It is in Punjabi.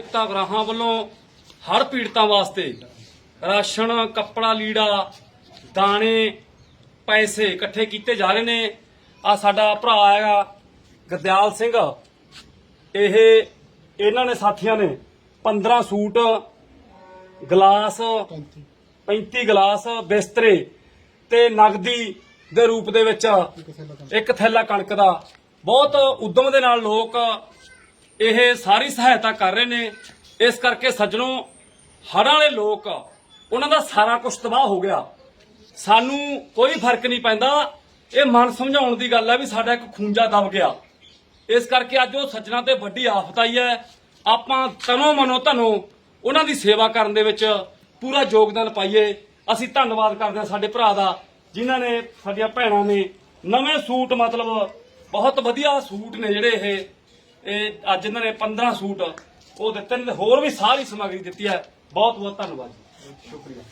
ਏਕਤਾ ਗ੍ਰਾਹਾਂ ਵੱਲੋਂ ਹਰ ਪੀੜਤਾਂ ਵਾਸਤੇ ਰਾਸ਼ਨ ਕੱਪੜਾ ਲੀੜਾ ਦਾਣੇ ਪੈਸੇ ਇਕੱਠੇ ਕੀਤੇ ਜਾ ਰਹੇ ਨੇ। ਆ ਸਾਡਾ ਭਰਾ ਹੈਗਾ ਗਰਦਿਆਲ ਸਿੰਘ। ਇਹ ਇਹਨਾਂ ਨੇ ਸਾਥੀਆਂ ਨੇ 15 ਸੂਟ ਗਲਾਸ 35 ਗਲਾਸ ਬਿਸਤਰੇ ਤੇ ਨਗਦੀ ਦੇ ਰੂਪ ਦੇ ਵਿੱਚ ਇੱਕ ਥੈਲਾ ਕਣਕ ਦਾ। ਬਹੁਤ ਉਦਮ ਦੇ ਨਾਲ ਲੋਕ ਇਹ ਸਾਰੀ ਸਹਾਇਤਾ ਕਰ ਰਹੇ ਨੇ। ਇਸ ਕਰਕੇ ਸੱਜਣੋ, ਹੜ੍ਹਾਂ ਵਾਲੇ ਲੋਕ, ਉਹਨਾਂ ਦਾ ਸਾਰਾ ਕੁਝ ਤਬਾਹ ਹੋ ਗਿਆ। ਸਾਨੂੰ ਕੋਈ ਫ਼ਰਕ ਨਹੀਂ ਪੈਂਦਾ। ਇਹ ਮਨ ਸਮਝਾਉਣ ਦੀ ਗੱਲ ਹੈ ਵੀ ਸਾਡਾ ਇੱਕ ਖੂੰਜਾ ਦਬ ਗਿਆ। ਇਸ ਕਰਕੇ ਅੱਜ ਉਹ ਸੱਜਣਾ ਤੇ ਵੱਡੀ ਆਫਤ ਆਈ ਹੈ। ਆਪਾਂ ਤਨੋ ਮਨੋ ਧਨੋ ਉਹਨਾਂ ਦੀ ਸੇਵਾ ਕਰਨ ਦੇ ਵਿੱਚ ਪੂਰਾ ਯੋਗਦਾਨ ਪਾਈਏ। ਅਸੀਂ ਧੰਨਵਾਦ ਕਰਦੇ ਹਾਂ ਸਾਡੇ ਭਰਾ ਦਾ, ਜਿਨ੍ਹਾਂ ਨੇ ਸਾਡੀਆਂ ਭੈਣਾਂ ਨੇ ਨਵੇਂ ਸੂਟ, ਮਤਲਬ ਬਹੁਤ ਵਧੀਆ ਸੂਟ ਨੇ ਜਿਹੜੇ ਇਹ। ਇਹ ਅੱਜ ਇਹਨਾਂ ਨੇ 15 ਸੂਟ ਉਹ ਦਿੱਤੇ ਨੇ ਤੇ ਹੋਰ ਵੀ ਸਾਰੀ ਸਮੱਗਰੀ ਦਿੱਤੀ ਹੈ। ਬਹੁਤ ਬਹੁਤ ਧੰਨਵਾਦ ਜੀ। ਸ਼ੁਕਰੀਆ।